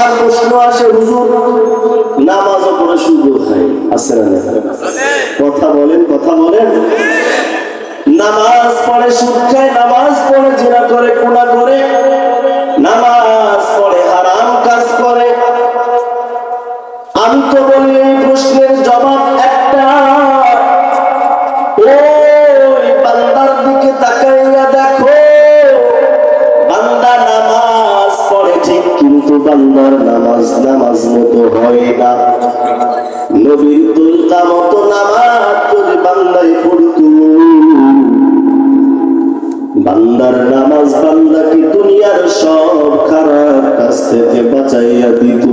আমার প্রশ্ন আসে, হুজুর, নামাজও পড়ে সুযোগ হয়। আছে কথা বলেন কথা বলেন। নামাজ পড়ে সুদ খায় নামাজ পড়ে জিনা করে কোনা করে বান্দার নামাজ বান্দাকে দুনিয়ার সব খারাপ কাজ থেকে বাঁচাইয়া দিত।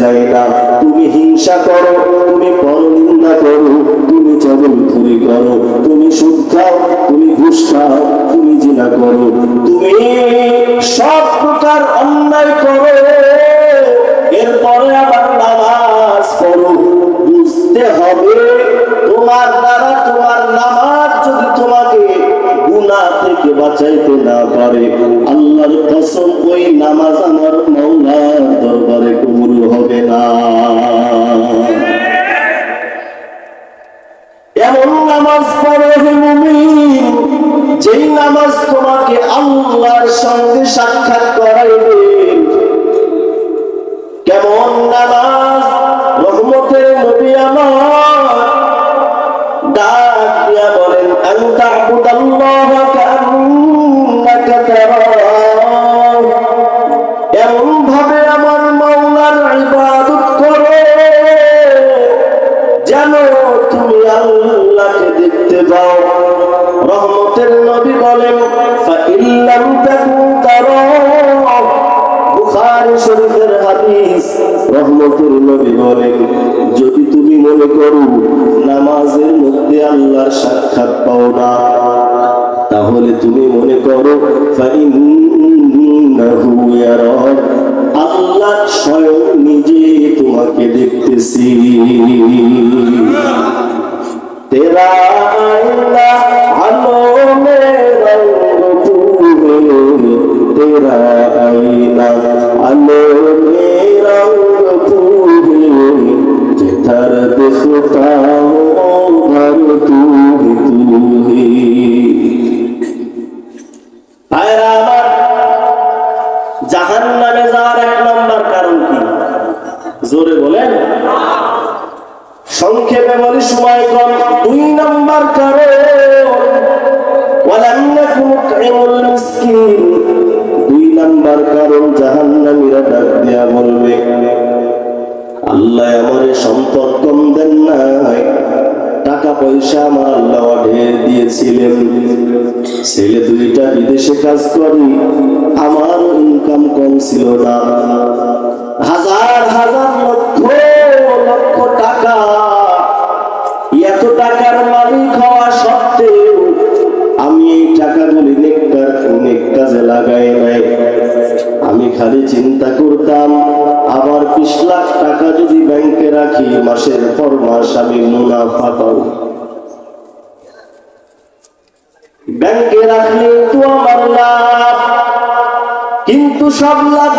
যায় না। তুমি হিংসা করো, তুমি পরনিন্দা করো, তুমি চবলখুরি করো, তুমি সুদ তুমি ঘুষ তুমি জিনা করো। তুমি সব প্রকার অন্যায় করো, এরপরে আবার নামাজ পড়ো। বুঝতে হবে, তোমার দ্বারা তোমার নামাজ যদি তোমাকে গুনাহ থেকে বাঁচাইতে না পারে, আল্লাহর কসম, ওই নামাজ নামাজ তোমাকে আল্লাহর সঙ্গে সাক্ষাৎ করাইবে হাদিস রহমতুল নবী বলেন, যদি তুমি মনে করো নামাজের মধ্যে আল্লাহর সাক্ষাৎ পাও না, তাহলে তুমি মনে করো আল্লাহ স্বয়ং নিজে তোমাকে দেখতেছি। তেরা আইনা খালি চিন্তা করতাম, আবার বিশ লাখ টাকা যদি ব্যাংকে রাখি, মাসের পর মাস আমি মুনাফা পাবো। ব্যাংকে রাখলে তো আমার লাভ, কিন্তু সব লাভ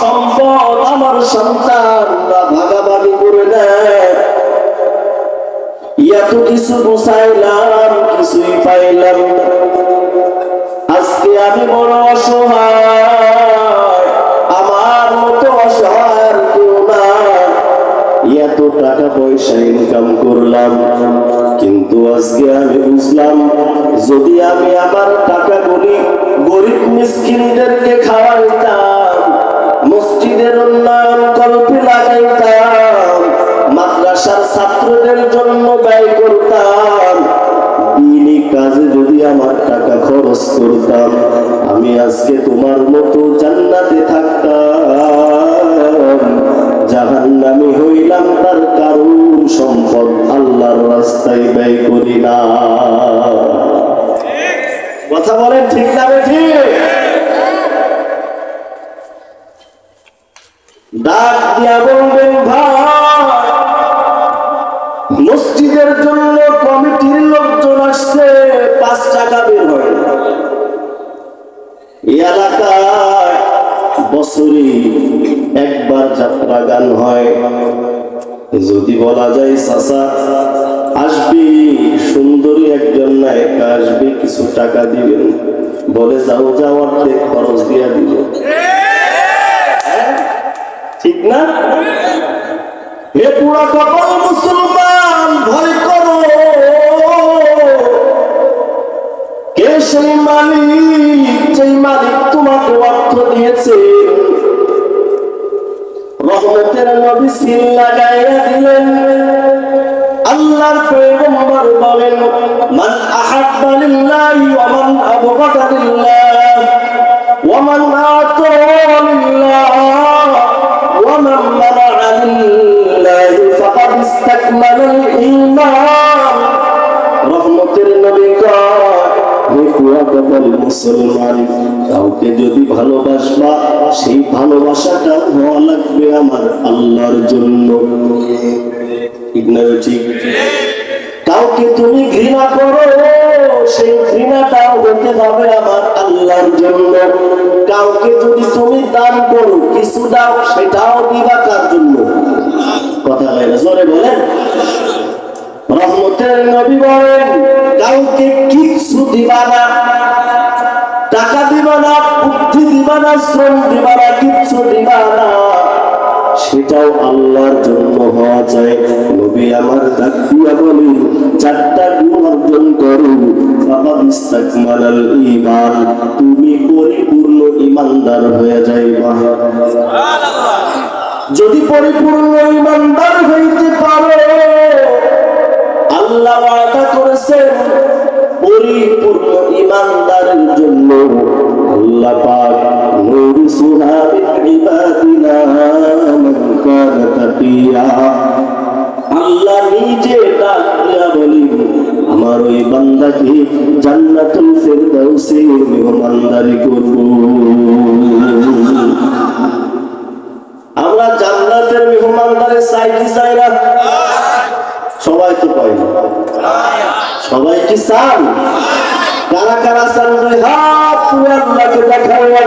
সম্পদ, আমার সন্তানরা ভাগাভাগি করে দেয়। এত কিছু বসাইলাম কিছুই পাইলাম আজকে আমি বড় অসহায়, আমার মতো অসহায় কেউ না এত টাকা পয়সা ইনকাম করলাম, কিন্তু আজকে আমি বুঝলাম, যদি আমি আমার টাকাগুলি গরিব মিসকিনদেরকে খাওয়াইতাম করতাম, আমি আজকে তোমার মতো জান্নাতে থাকতাম। জাহান্নামি হইলাম তার কারণ সম্পদ, আল্লাহর রাস্তায় ব্যয় করি না। কথা বলেন ঠিক না ঠিক? ডাক দিয়া একবার যাত্রা গান হয়। যদি বলা যায়, চাচা, আসবি, সুন্দরী একজন নায়িকা আসবে, কিছু টাকা দিবেন। বলে যাও যাও, অর্ধেক খরচ দিয়া দিব। ঠিক না? হে পুরা কপাল মুসলমান, ভয় করো। কে সেই মালিক, যেই মালিক তোমাকে অর্থ দিয়েছে? রহমতের নবী সিল লাগাইয়া দিলেন আল্লাহর পয়গম্বর বলেন, মান আহাব্বা লিল্লাহি ওয়া মান আবগাদা লিল্লাহ ওয়া মান আতা লিল্লাহ ওয়া মান মানা লিল্লাহ ফাকাদ ইসতাকমালা মুসলমান, কাউকে যদি ভালোবাসবা, সেই ভালোবাসাটা হওয়া লাগবে আমার আল্লাহর জন্য। কাউকে তুমি ঘৃণা করো, সেই ঘৃণাটাও হতে হবে আমার আল্লাহর জন্য। কাউকে যদি তুমি দান করো, কিছু দাও, সেটাও দিবা কার জন্য? কথা হয় না, জোরে বলেন। রহমতের নবী বলেন, কাউকে কিচ্ছু দিবা না না শ্রম দিবা না কিচ্ছু দিবা না সেটাও আল্লাহর জন্য হওয়া যায়। নবী আমার ডাক দিয়া বলি চারটা গুণ অর্জন করো। বাবা তুমি পরিপূর্ণ ইমানদার হয়ে যাইবা। যদি পরিপূর্ণ ইমানদার হইতে পারো আল্লাহ ওয়াদা করেছেন পরিপূর্ণ ইমানদারের বান্দাকে জান্নাতুল ফেরদাউসে মেহমানদারি করব। আমরা জান্নাতের মেহমানদারি চাই চাই না সবাই তো পাই। সবাই কি চান? কারা কারা চান? হাত তুলে আল্লাহকে দেখাইয়া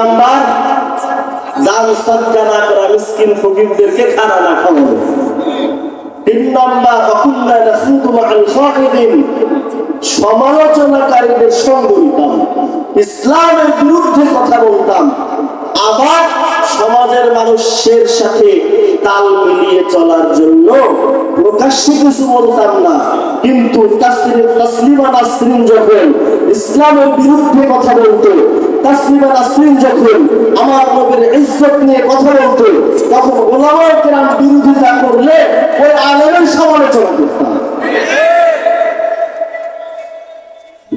নাম্বার? দান সদকা না করা মিসকিন ফকিরদেরকে খানা না খাওয়ানো তিন নাম্বার, অকুল্লা নাখুদু মাআল খাহিদিন সমালোচনাকারীদের সঙ্গ দিতাম ইসলামের বিরুদ্ধে কথা বলতাম। আবার সমাজের মানুষের সাথে তাল মিলিয়ে চলার জন্য প্রকাশ্যে কিছু বলতাম না। কিন্তু যখন ইসলামের বিরুদ্ধে কথা বলতো যখন আমার নবীর ইজ্জত নিয়ে কথা বলতো, তখন করলে ওই সমালোচনা করতাম।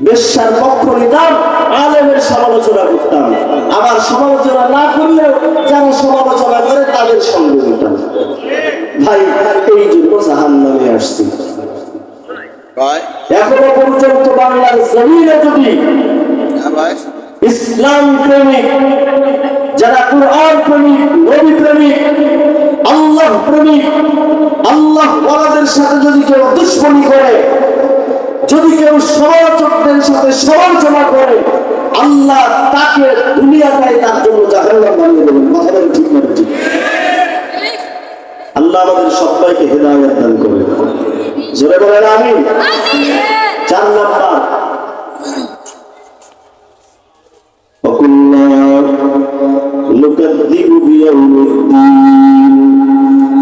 বেশ্যার পক্ষ নিতাম আলেমের সমালোচনা করতাম। আবার সমালোচনা না করলেও যারা সমালোচনা করে তাদের সঙ্গে নিতাম। ভাই এই জন্য জাহান নামে আসছি এখনও পর্যন্ত বাংলার জমিনে যদি হ্যাঁ ইসলাম প্রেমিক যারা কোরআন প্রেমিক নবী প্রেমিক আল্লাহ প্রেমিক আল্লাহ ওয়ালাদের সাথে যদি কেউ দুশ্মনী করে যদি কেউ সমালোচকদের সাথে সমালোচনা করে, আল্লাহ তাকে দুনিয়াটাই তার জন্য জাহান্নাম বানিয়ে দেবেন কথা বলেন ঠিক না ঠিক? আল্লাহ আমাদের সবাইকে হেদায়ত দান করে জোরে বলেন আমি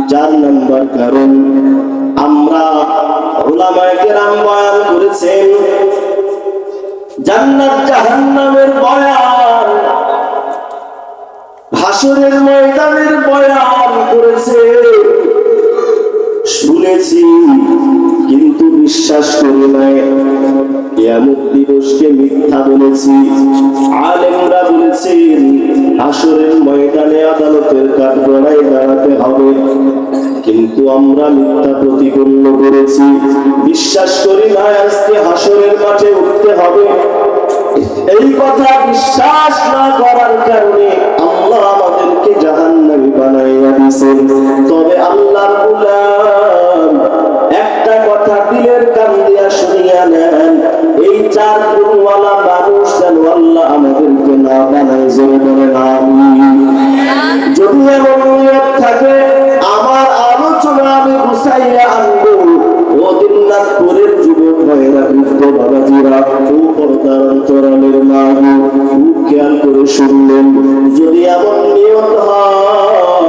চার নাম্বার কারণ, আমরা ওলামায়ে কেরাম বয়ান করেছেন ময়দানের বয়ান করেছে শুনেছি কিন্তু বিশ্বাস করি নাই। কিয়ামত দিবসকে মিথ্যা বলেছি। আলেমরা বলেছেন আসরের ময়দানে আদালতের কাঠগড়ায় দাঁড়াতে হবে। কিন্তু আমরা মিথ্যা প্রতিপন্ন করেছি। বিশ্বাস করি না আজকে হাসরের মাঠে উঠতে হবে। এই কথা বিশ্বাস না করার কারণে আল্লাহ আমাদেরকে জাহান্নামী বানাইয়া দিয়েছেন। তবে আল্লাহ না যদি এমন নিয়ত থাকে আমার আলোচনা আমি গুছাইয়া আনব ও দিননাথপুরের যুবক ভাইরা বৃদ্ধ বাবাজিরা পর্দার অন্তরালের মা খেয়াল করে শুনলেন যদি এমন নিয়ত হয়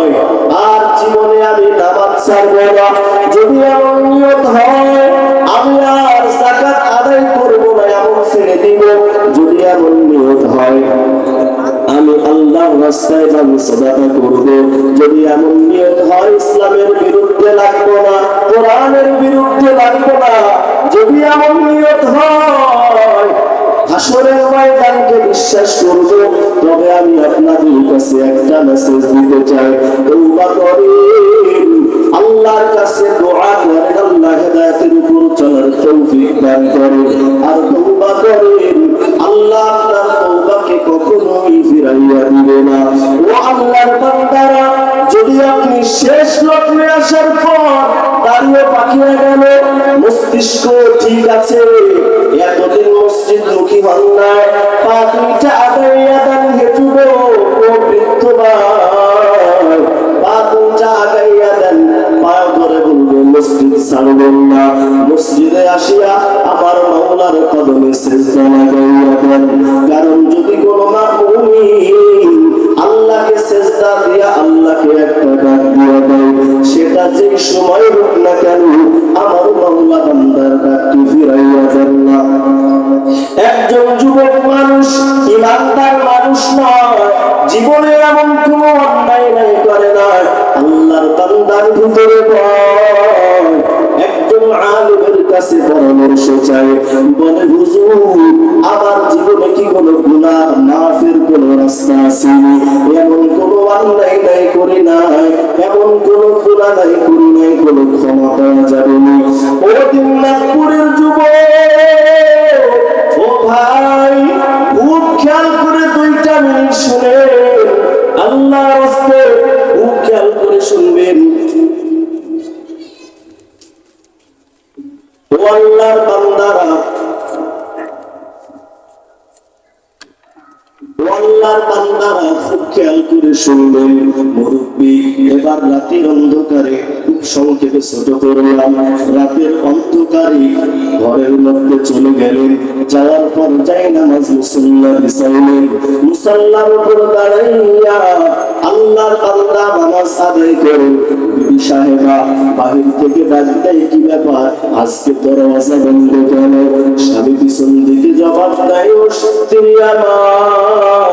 সদাকা করব। যদি এমন নিয়ত হয় ইসলামের বিরুদ্ধে লাগবো না, কোরআনের বিরুদ্ধে লাগবো না, যদি এমন নিয়ত হয় বিশ্বাস করব, তবে আমি আপনাদের কাছে একটা মেসেজ দিতে চাই। আল্লাহর কাছে আল্লাহ হেদায়েতের উপর চলার তৌফিক দান করেন। আর লগ্নে আসার পর দাঁড়িয়ে পাখিয়া গেল মস্তিষ্ক ঠিক আছে। যে সময় হোক না কেন, আমার মাওলা বান্দার ডাকটি ফিরাইয়া দেন না। একজন যুবক মানুষ, ইমানদার মানুষ নয়, জীবনে এমন কোনো অন্যায় নাই, করে না। আল্লাহর বান্দার ভিতরে একজন আলিমের কাছে পরামর্শ চাই, বলে, হুজুর, আমার জীবনে কি কোনো গুনাহ, মাফের কোনো রাস্তা আছে? এমন কোনো অন্যায় নাই করি নাই, এমন কোনো গুনাহ নাই, করি নাই কোনো ক্ষমা পাওয়া যাবে না। ও দিনাজপুরের যুবক, ও ভাই খুব খেয়াল করে দুইটা মিনিট শুনে আল্লাহ রাস্তে খুব খেয়াল করে শুনবেন। ও আল্লাহর বান্দারা, ও আল্লাহর বান্দারা খেয়াল করে শুনবেন মুরব্বী। এবার রাতের অন্ধকারে খুব সংক্ষেপে ছোট করলাম। রাতের অন্ধকারে ঘরের মধ্যে চলে গেলেন। যাওয়ার পর যাই নামাজ মুসল্লা মুসল্লার উপর দাঁড়াইয়া আল্লাহর নামাজ আদায় করেন বিবি সাহেবা বাহির থেকে ডাক দেয়, কি ব্যাপার? আজকে দরওয়াজা বন্ধ কেন? স্বামী পিছন দিকে জবাব দেয় ও আমার।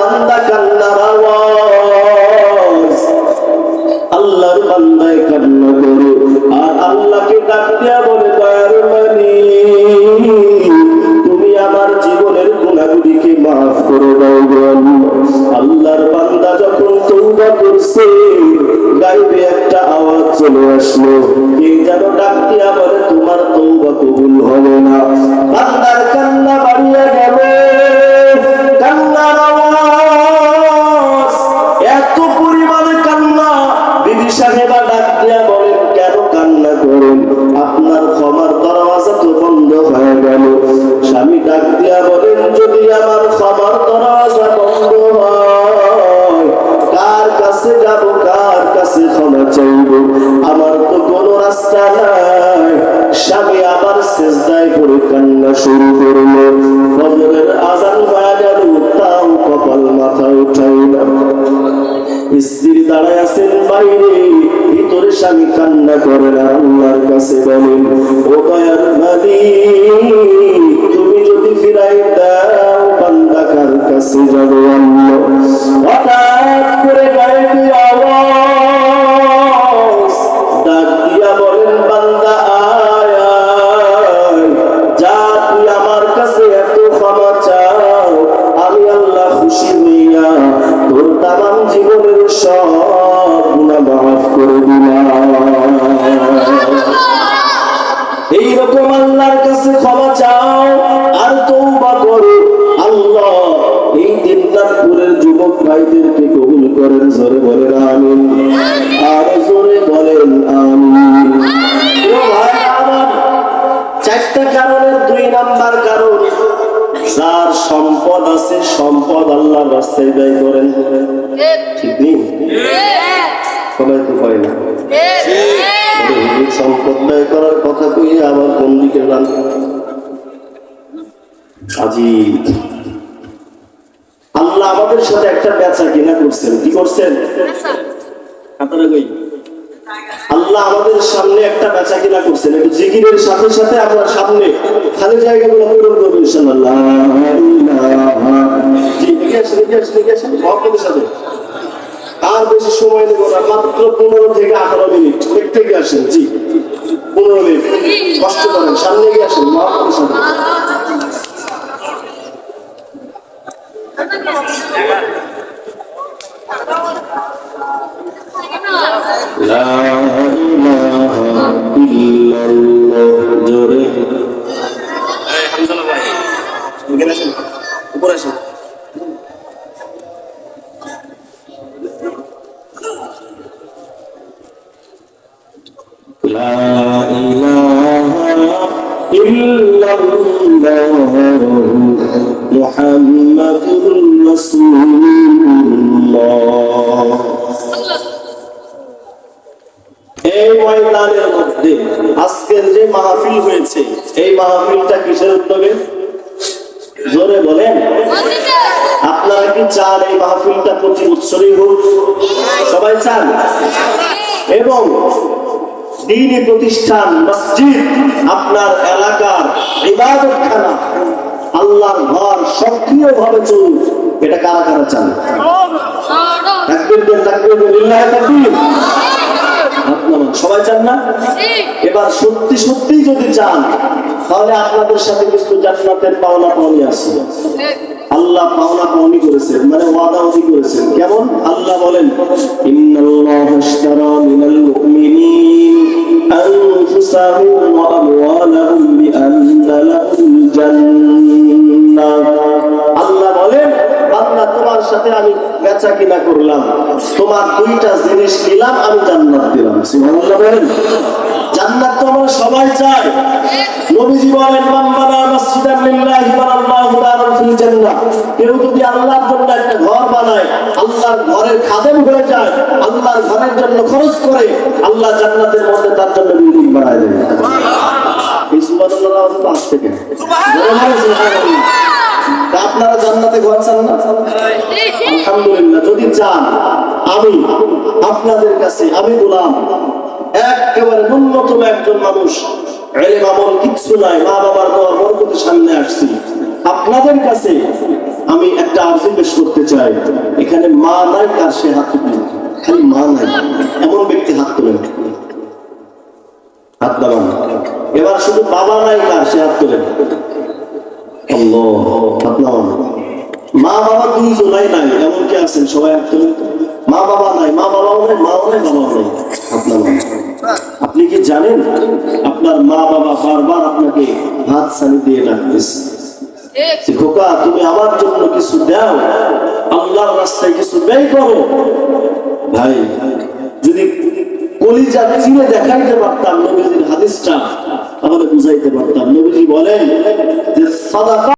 নাম্বার কারণ। যার সম্পদ আছে সম্পদ আল্লাহর রাস্তায় ব্যয় করেন। ঠিক নেই? সবাই তো পারে না। সম্পদ ব্যয় করার কথা কই আবার কোন দিকে যান? আজি। আল্লাহ আমাদের সাথে একটা বেচা কিনা করছেন। কি করছেন? আপনারা কই? আল্লাহ আমাদের সামনে একটা বেচা কিনা করছেন। একটু জিকিরের সাথে সাথে আমরা সামনে খালি জায়গাগুলো পূরণ করব সাথে। আর বেশি সময় নেব না, মাত্র পনেরো থেকে আঠারো মিনিট। একটু এগিয়ে আসেন, জি। পনেরো মিনিট। কষ্ট করেন, সামনে গিয়ে আসেন মহব্বতের সাথে। লা ইলাহা ইল্লাল্লাহ জোরে এখানে আসেন উপরে আসেন لا إله إلا الله محمد رسول الله এই ময়দানের মধ্যে। আজকের যে মাহফিল হয়েছে, এই মাহফিলটা কিসের উদ্যোগে? জোরে বলেন। আপনারা কি চান এই মাহফিলটা প্রতি বছরই হোক? সবাই চান? এবং দিনী প্রতিষ্ঠান, মসজিদ, আপনার এলাকার ইবাদতখানা, আল্লাহর ঘর সক্রিয়ভাবে চলুক। এটা কারা কারা চান? তাকবীর দেন তাকবীর দেন। সবাই চান না? এবার সত্যি সত্যি যদি চান তাহলে আপনাদের সাথে কিছু জান্নাতের পাওনা পাওনি আছে। আল্লাহ পাওনা পাওনি করেছেন মানে ওয়াদা ওদি করেছেন। কেমন? আল্লাহ বলেন ইন্নাল্লাহ ইশতারা মিনাল মুমিনিন আনফুসাহুম ওয়া আমওয়ালাহুম বিআন্না লাহুল জান্নাহ। আল্লাহ বলেন তোমার সাথে আমি বেচা কিনা করলাম। তোমার দুইটা জিনিস নিলাম আমি জান্নাত দিলাম। সুবহানাল্লাহ বলেন। জান্নাত তো আমরা সবাই চাই। নবীজি বলেন মান বানা মাসজিদান লিল্লাহি বানাল্লাহু দারান ফিল জান্নাহ। কেউ যদি আল্লাহর জন্য একটা ঘর বানায় আল্লাহর ঘরের খাদেম হয়ে যায় আল্লাহর ঘরের জন্য খরচ করে আল্লাহ জান্নাতের মধ্যে তার জন্য বিল্ডিং বানায় দেবে এই সুবহানাল্লাহ আওয়াজ কেন সুবহানাল্লাহ। আপনারা জান্নাতে ঘর চান না? আলহামদুলিল্লাহ, যদি চান, আমি আপনাদের কাছে, আমি একেবারে ন্যূনতম একজন মানুষ। এলেম আমল কিচ্ছু নাই, মা বাবার সামনে আসছি। আপনাদের কাছে আমি একটা আর্জি পেশ করতে চাই। এখানে মা নাই কার সে হাত তুলেন খালি মা নাই। এমন ব্যক্তি হাত তোলেন। হাত দাবান এবার শুধু বাবা নাই কার সে হাত তোলেন। মা বাবা নাই এমন কি আছেন সবাই মা বাবা নাই মা বাবাও নাই মাও নাই বাবাও নাই। নামান। আপনি কি জানেন? আপনার মা বাবা বারবার আপনাকে হাত সানি দিয়ে যে, খোকা তুমি আমার জন্য কিছু দাও রাস্তায় কিছু ব্যয় করো। ভাই যদি বুঝাইতে পারতাম। নবীজি বলেন যে সাদাকা